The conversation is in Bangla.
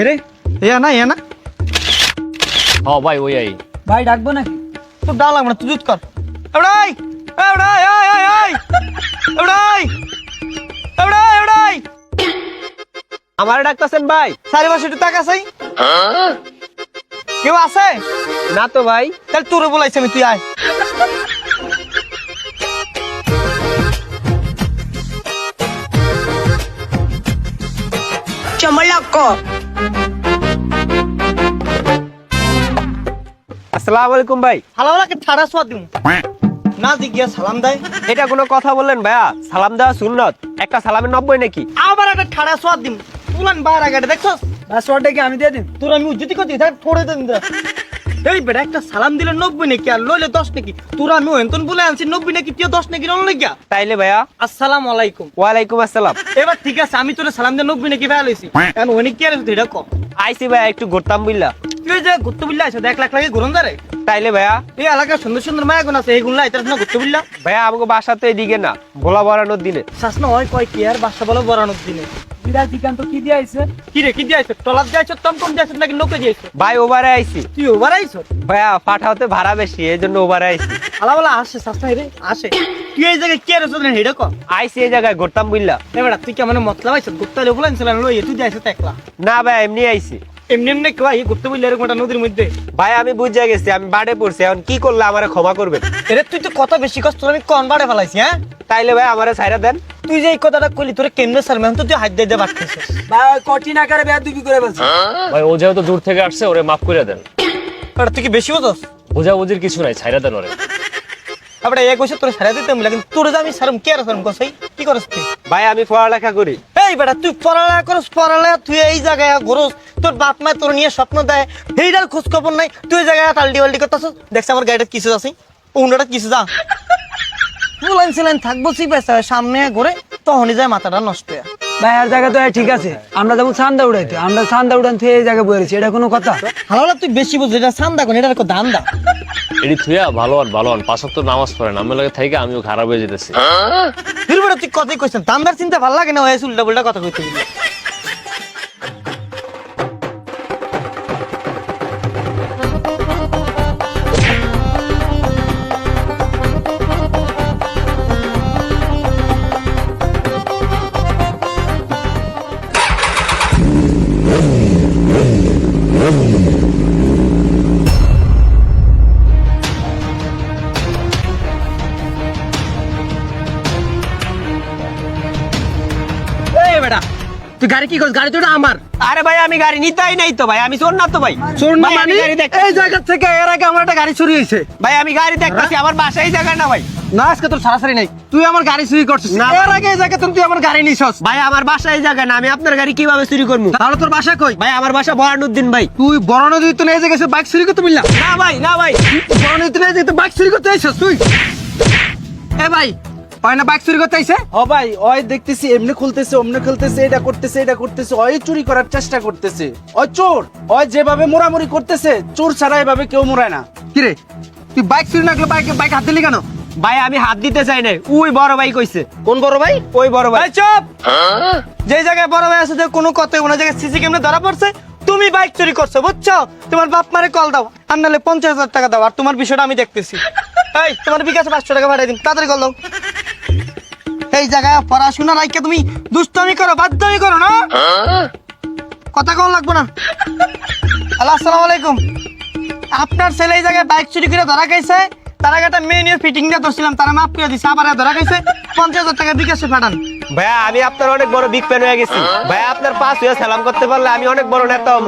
এরে এয়া না এয়া না হ ভাই ওই আই ভাই ডাকবো নাকি? লাগবে না তুই জুত কর। এবড়াই এবড়াই এবড়াই এবড়াই এবড়াই। আমার ডাকতেছেন ভাই সারি বছর একটু টাকা কেউ আছে? না তো ভাই। তাহলে তোরে বলাইছি আমি তুই আয়। আসসালামু আলাইকুম ভাই। ঠাড়া সোয়া দিম। না জিজ্ঞাসা সালাম দেয়। এটা কোনো কথা বললেন ভাইয়া? সালাম দেওয়া সুন্নত। একটা সালামের নব্বই নাকি? আবার একটা ঠাড়া সোয়া দিম। তুলান বাইরে দেখছস? পাসওয়ার্ডটা কি আমি দিয়ে দিন তোর আমি উজ্জতি পড়ে দেন দে। এই বেটা একটা সালাম দিলে নব্বই নাকি আর লইলে দশ নাকি? তোর আমি ওহেন্তন বলে আনছি নব্বই নাকি তুই দশ নাকি রন লাগিয়া তাইলে ভাইয়া? আসসালামু আলাইকুম। ওয়ালাইকুম আসসালাম। এবার ঠিক আছে আমি তোর সালাম দিয়ে নব্বই নাকি ভাই লইছি। এখন ওনে কি আর এটা আইসি ভাইয়া একটু ঘুরতাম বুঝলা। তুই যে ঘুরতে বুঝলে আছে এক লাখ লাগে ঘুরন দারে তাইলে ভাইয়া? এই এলাকার সুন্দর সুন্দর মায়া গুণ আছে এই ঘুরতে বুঝলা ভাইয়া আমাকে বাসা তো এদিকে না ভোলা বরানোর দিনে। শাস না হয় কয় কি আর বাসা বলো বরানোর দিনে। বিরাট দিকান্ত কি দিয়ে আইছে? কি রে কি দিয়েছ টলার দিয়েছ টমটম দিয়েছ নাকি লোকে দিয়েছ ভাই ওভারে তুই ওভার আইছ? ভাইয়া পাঠাওতে ভাড়া বেশি এই জন্য ওভারে আলা বলা আসে শাস না রে আসে। তুই এই জায়গায় কে রে সোদনে হেডে কর আইসি এই জায়গায় ঘুরতাম বুঝলা এবার তুই কেমন মতলব আইছ? ঘুরতে হলে বলেন লই তুই যাইছ তো একলা। না ভাই এমনি আইসি এমনি এমনি কেউ আই ঘুরতে বুঝলে এরকম একটা নদীর মধ্যে? ভাই আমি বুঝে গেছি আমি বাড়ে পড়ছি এখন কি করলে আমারে ক্ষমা করবেন? এরে তুই তো কত বেশি কষ্ট আমি কন বাড়ে ফেলাইছি হ্যাঁ? তাইলে ভাই আমারে ছাইরা দেন। তুই যে এই কথাটা কইলি তোরে কেমনে স্যার ম্যাম তো তুই হাত দিয়ে বাড়তেছিস ভাই কঠিন আকারে বেয়াদবি করে বলছে ভাই ও যেহেতু দূর থেকে আসছে ওরে মাফ করে দেন। এবার তুই কি বেশি বোঝস? বোঝাবুঝির কিছু নাই ছাইরা দেন ওরে। তারপরে এক বছর তোর সারা দিতে মিলা কিন্তু তোর আমি সারম কে আর সারম কসাই কি করস তুই? ভাই আমি পড়ালেখা করি। এই বেটা তুই পড়ালেখা করস পড়ালেখা তুই এই জায়গায় ঘুরস তোর বাপ মা তোর নিয়ে স্বপ্ন দেয়। এইটার খোঁজ খবর নাই। তুই এই জায়গায় তালডি বাল্টি করতেছ দেখছ আমার গাড়িটা কিছু আছে। উন্নটা কিছু যা। লাইন সিলাইন থাকব সামনে ঘুরে তখনই যায় মাথাটা নষ্ট হয়ে। ভাই আর জায়গা তো ঠিক আছে। আমরা যাব চান্দা উড়াইতে আমরা চান্দা উড়ান থেকে এই জায়গায় বলেছি এটা কোনো কথা? হালালা তুই বেশি বুঝলি এটা সান্দা কোন এটা দাম দা এটি থুয়া ভালো আর ভালো আর পাঁচক তো নামাজ পড়েন আমি লাগে থেকে আমিও খারাপ হয়ে যেতেছি। তুই কথাই কইছেন দামদার চিন্তা ভালো লাগে না হয়েছে উল্টা পুল্টা কথা কইতে। তুই গাড়ি কি করছিস? গাড়ি তো আমার। আরে ভাই আমি গাড়ি নিতেই নাই তো ভাই আমি শোন না তো ভাই। শোন না মানে? এই জায়গা থেকে এর আগে আমার একটা গাড়ি চুরি হয়েছে। ভাই আমি গাড়ি দেখতেছি আমার বাসায় জায়গা না ভাই। না আজকে তোর সারাসারি নাই। তুই আমার গাড়ি চুরি করছিস। না। এর আগে এই জায়গা তুই আমার গাড়ি নিছস। ভাই আমার বাসায় জায়গা না আমি আপনার গাড়ি কীভাবে চুরি করব তাহলে তোর বাসা কই? ভাই আমার বাসা বরানুদ্দিন ভাই। তুই বড় নদী তো নিয়ে গেছিস বাইক চুরি করতে মিললাম না ভাই না ভাই। নদী নিয়ে যেতে বাইক চুরি করতে আইছস তুই? এ ভাই না বাইক চুরি করতে আইছে? ও ভাই ওই দেখতেছি এমনি খুলতেছে অমনি খুলতেছে এটা করতেছে এটা করতেছে ওই চুরি করার চেষ্টা করতেছে। ওই চোর ওই যেভাবে মোড়ামুড়ি করতেছে চোর ছাড়া এভাবে কেউ মোড়ায় না। কি রে তুই বাইক চুরি না করলে বাইক বাইক হাত দিলি কেন? ভাই আমি হাত দিতে চাই নাই ওই বড় ভাই কইছে। কোন বড় ভাই? ওই বড় ভাই। চুপ! যে জায়গায় বড় ভাই আছে যে কোনো কথা কোনো জায়গায় সিসি ক্যামেরা ধরা পড়ছে তুমি বাইক চুরি করছ বুঝছ? তোমার বাপ মারে কল দাও আর নাহলে পঞ্চাশ হাজার টাকা দাও আর তোমার বিষয়টা আমি দেখতেছি। এই তোমার বিকাশে পাঁচশো টাকা পাঠিয়ে দিন তাড়াতাড়ি কল দাও। এই জায়গায় পড়াশোনা রাইকে তুমি দুষ্টামি করো, বাধ্যমি করো, না? কথা কম লাগবো না। হ্যালো, আসসালামু আলাইকুম। আপনার ছেলে এই জায়গায় বাইক চুরি করে ধরা খাইছে। তার আগে একটা মেয়ে ফিটিং দিয়ে ধরছিলাম, তারা মাফ করে দিছে, আবার ধরা খাইছে। পঞ্চাশ হাজার টাকা বিকাশে পাঠান। ভাইয়া, আমি আপনার অনেক বড় বিগ ফ্যান হয়ে গেছি। ভাইয়া, আপনার পাস হয়ে সালাম করতে পারলে আমি অনেক বড় নেতা হব